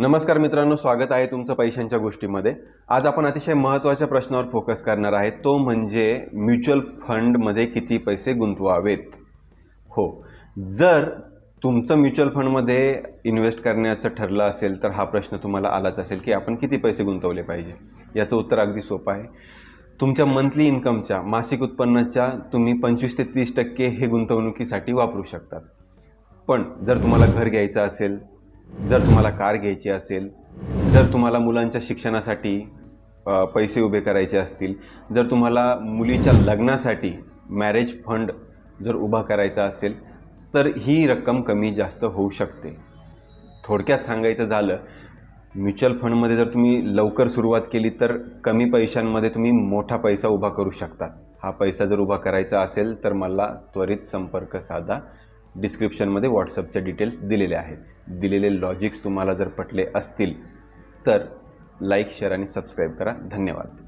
नमस्कार मित्रांनो स्वागत आहे तुमचं पैशांच्या गोष्टीमध्ये. आज आपण अतिशय महत्त्वाच्या प्रश्नावर फोकस करणार आहे. तो म्हणजे म्युच्युअल फंडमध्ये किती पैसे गुंतवावेत? हो. जर तुमचं म्युच्युअल फंडमध्ये इन्व्हेस्ट करण्याचं ठरलं असेल तर हा प्रश्न तुम्हाला आलाच असेल की आपण किती पैसे गुंतवले पाहिजे? याचं उत्तर अगदी सोपं आहे. तुमच्या मंथली इन्कमच्या मासिक उत्पन्नाच्या तुम्ही पंचवीस ते तीस टक्के हे गुंतवणुकीसाठी वापरू शकतात. पण जर तुम्हाला घर घ्यायचं असेल जर तुम्हाला कार घ्यायची असेल जर तुम्हाला मुलांच्या शिक्षणासाठी पैसे उभे करायचे असतील जर तुम्हाला मुलीच्या लग्नासाठी मॅरेज फंड जर उभा करायचा असेल तर ही रक्कम कमी जास्त होऊ शकते. थोडक्यात सांगायचं झालं म्युच्युअल फंडमध्ये जर तुम्ही लवकर सुरुवात केली तर कमी पैशांमध्ये तुम्ही मोठा पैसा उभा करू शकतात. हा पैसा जर उभा करायचा असेल तर मला त्वरित संपर्क साधा. डिस्क्रिप्शनमध्ये व्हॉट्सअपचे डिटेल्स दिलेले आहेत. दिलेले लॉजिक्स तुम्हाला जर पटले असतील तर लाईक शेअर आणि सबस्क्राईब करा. धन्यवाद.